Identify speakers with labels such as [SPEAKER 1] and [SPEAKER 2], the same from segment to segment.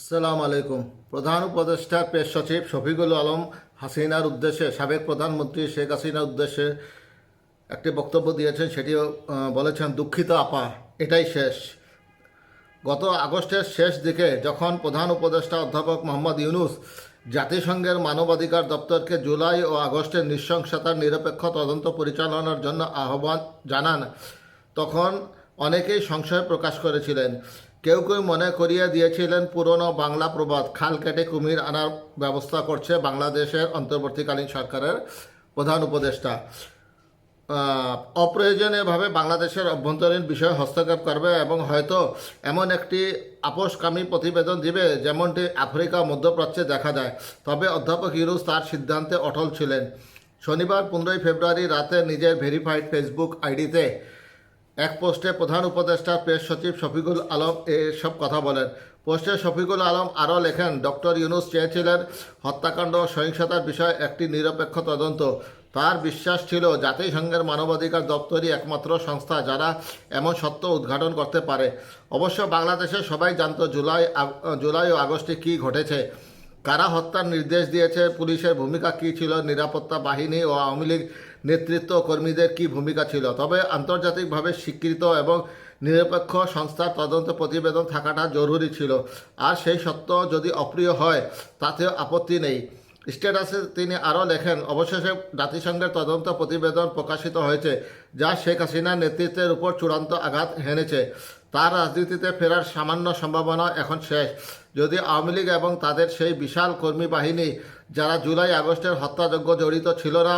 [SPEAKER 1] আসসালামু আলাইকুম প্রধান উপদেষ্টা পেশ সচিব শফিকুল আলম হাসিনার উদ্দেশ্যে, সাবেক প্রধানমন্ত্রী শেখ হাসিনার উদ্দেশ্যে একটি বক্তব্য দিয়েছেন, সেটিও বলেছেন, দুঃখিত আপা, এটাই শেষ। গত আগস্টের শেষ দিকে যখন প্রধান উপদেষ্টা অধ্যাপক মোহাম্মদ ইউনুস জাতিসংঘের মানবাধিকার দপ্তরকে জুলাই ও আগস্টের নৃশংসতার নিরপেক্ষ তদন্ত পরিচালনার জন্য আহ্বান জানান, তখন অনেকেই সংশয় প্রকাশ করেছিলেন। কেউ কেউ মনে করিয়ে দিয়েছিলেন পুরনো বাংলা প্রবাদ। খাল কেটে কুমির আনার ব্যবস্থা করছে বাংলাদেশের অন্তর্বর্তীকালীন সরকারের প্রধান উপদেষ্টা। অপ্রয়োজনীয়ভাবে বাংলাদেশের অভ্যন্তরীণ বিষয়ে হস্তক্ষেপ করবে এবং হয়তো এমন একটি আপোষকামী প্রতিবেদন দিবে যেমনটি আফ্রিকা মধ্যপ্রাচ্যে দেখা যায়। তবে অধ্যাপক ইউনুস তার সিদ্ধান্তে অটল ছিলেন। শনিবার পনেরোই ফেব্রুয়ারি রাতে নিজের ভেরিফাইড ফেসবুক আইডিতে এক পোস্টে প্রধান উপদেষ্টা প্রেস সচিব শফিকুল আলম এসব কথা বলেন। পোস্টে শফিকুল আলম আরও লেখেন, ডক্টর ইউনুস চেয়েছিলেন হত্যাকাণ্ড সহিংসতার বিষয়ে একটি নিরপেক্ষ তদন্ত। তার বিশ্বাস ছিল জাতিসংঘের মানবাধিকার দপ্তরই একমাত্র সংস্থা যারা এমন সত্য উদ্ঘাটন করতে পারে। অবশ্য বাংলাদেশে সবাই জানত জুলাই জুলাই ও আগস্টে কী ঘটেছে। কারা হত্যার নির্দেশ দিয়েছে? পুলিশের ভূমিকা কী ছিল? নিরাপত্তা বাহিনী ও আওয়ামী লীগ নেতৃত্ব কর্মীদের কী ভূমিকা ছিল? তবে আন্তর্জাতিকভাবে স্বীকৃত এবং নিরপেক্ষ সংস্থার তদন্ত প্রতিবেদন থাকাটা জরুরি ছিল। আর সেই সত্য যদি অপ্রিয় হয়, তাতেও আপত্তি নেই। স্ট্যাটাসে তিনি আরও লেখেন, অবশেষে জাতিসংঘের তদন্ত প্রতিবেদন প্রকাশিত হয়েছে, যা শেখ হাসিনার নেতৃত্বের উপর চূড়ান্ত আঘাত হেনেছে। তার রাজনীতিতে ফেরার সামান্য সম্ভাবনা এখন শেষ। যদি আওয়ামী লীগ এবং তাদের সেই বিশাল কর্মী বাহিনী, যারা জুলাই আগস্টের হত্যাযজ্ঞ জড়িত ছিল না,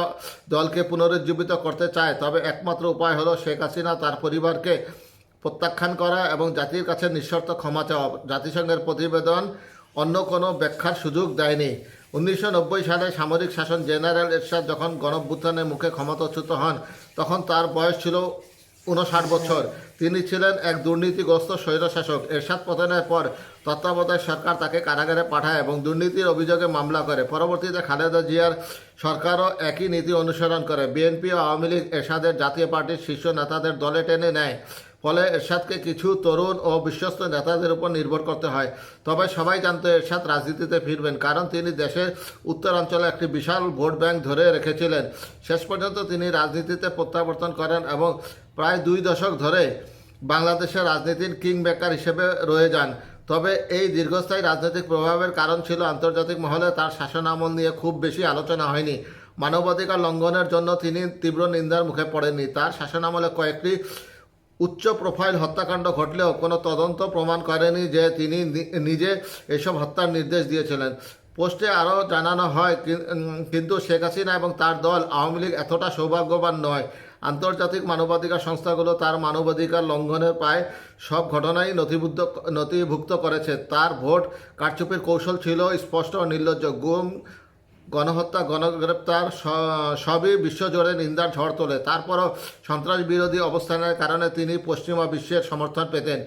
[SPEAKER 1] দলকে পুনরুজ্জীবিত করতে চায়, তবে একমাত্র উপায় হলো শেখ হাসিনা তার পরিবারকে প্রত্যাখ্যান করা এবং জাতির কাছে নিঃশর্ত ক্ষমা চাওয়া। জাতিসংঘের প্রতিবেদন অন্য কোনো ব্যাখ্যার সুযোগ দেয়নি। উনিশশো নব্বই সালে সামরিক শাসন জেনারেল এরশাদ যখন গণভ্যুত্থানের মুখে ক্ষমতাচ্যুত হন, তখন তার বয়স ছিল উনষাট বছর। তিনি ছিলেন এক দুর্নীতিগ্রস্ত স্বৈরশাসক। এরশাদ পতনের পর তত্ত্বাবধায়ক সরকার তাকে কারাগারে পাঠায় এবং দুর্নীতির অভিযোগে মামলা করে। পরবর্তীতে খালেদা জিয়ার সরকারও একই নীতি অনুসরণ করে। বিএনপি ও আওয়ামী লীগ এরশাদের জাতীয় পার্টির শীর্ষ নেতাদের দলে টেনে নেয়। ফলে এরশাদকে কিছু তরুণ ও বিশ্বস্ত নেতাদের উপর নির্ভর করতে হয়। তবে সবাই জানতো এরশাদ রাজনীতিতে ফিরবেন, কারণ তিনি দেশের উত্তরাঞ্চলে একটি বিশাল ভোট ব্যাংক ধরে রেখেছিলেন। শেষ পর্যন্ত তিনি রাজনীতিতে প্রত্যাবর্তন করেন এবং প্রায় দুই দশক ধরে বাংলাদেশের রাজনীতির কিং বেকার হিসেবে রয়ে যান। তবে এই দীর্ঘস্থায়ী রাজনৈতিক প্রভাবের কারণ ছিল আন্তর্জাতিক মহলে তার শাসনামল নিয়ে খুব বেশি আলোচনা হয়নি। মানবাধিকার লঙ্ঘনের জন্য তিনি তীব্র নিন্দার মুখে পড়েননি। তার শাসনামলে কয়েকটি উচ্চ প্রোফাইল হত্যাকাণ্ড ঘটলেও কোনো তদন্ত প্রমাণ করেনি যে তিনি নিজে এসব হত্যার নির্দেশ দিয়েছিলেন। পোস্টে আরও জানানো হয় কিন্তু শেখ হাসিনা এবং তার দল আওয়ামী লীগ এতটা সৌভাগ্যবান নয়। আন্তর্জাতিক মানবাধিকার সংস্থাগুলো তার মানবাধিকার লঙ্ঘনের প্রায় সব ঘটনাই নথিভুক্ত নথিভুক্ত করেছে। তার ভোট কারচুপির কৌশল ছিল স্পষ্ট ও নির্লজ্জ। গুম গণহত্যা, গণগ্রেপ্তার সবই বিশ্বজুড়ে নিন্দার ঝড় তোলে। তারপরও সন্ত্রাস বিরোধী অবস্থানের কারণে তিনি পশ্চিমা বিশ্বের সমর্থন পেতেন।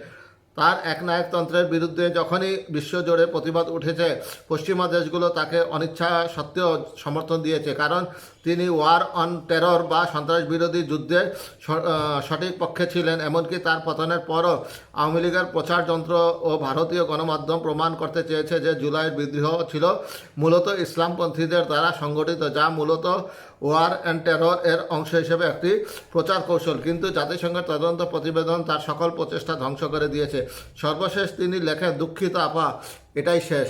[SPEAKER 1] তার একনায়কতন্ত্রের বিরুদ্ধে যখনই বিশ্বজুড়ে প্রতিবাদ উঠেছে, পশ্চিমা দেশগুলো তাকে অনিচ্ছা সত্ত্বেও সমর্থন দিয়েছে। কারণ তিনি ওয়ার অন টেরর বা সন্ত্রাস বিরোধী যুদ্ধে সঠিক পক্ষে ছিলেন। এমনকি তার পতনের পরও আওয়ামী লীগের প্রচার যন্ত্র ও ভারতীয় গণমাধ্যম প্রমাণ করতে চেয়েছে যে জুলাইয়ের বিদ্রোহ ছিল মূলত ইসলামপন্থীদের দ্বারা সংগঠিত, যা মূলত ওয়ার অ্যান্ড টেরর এর অংশ হিসেবে একটি প্রচার কৌশল। কিন্তু জাতিসংঘের তদন্ত প্রতিবেদন তার সকল প্রচেষ্টা ধ্বংস করে দিয়েছে। সর্বশেষ তিনি লেখেন দুঃখিত আপা এটাই শেষ।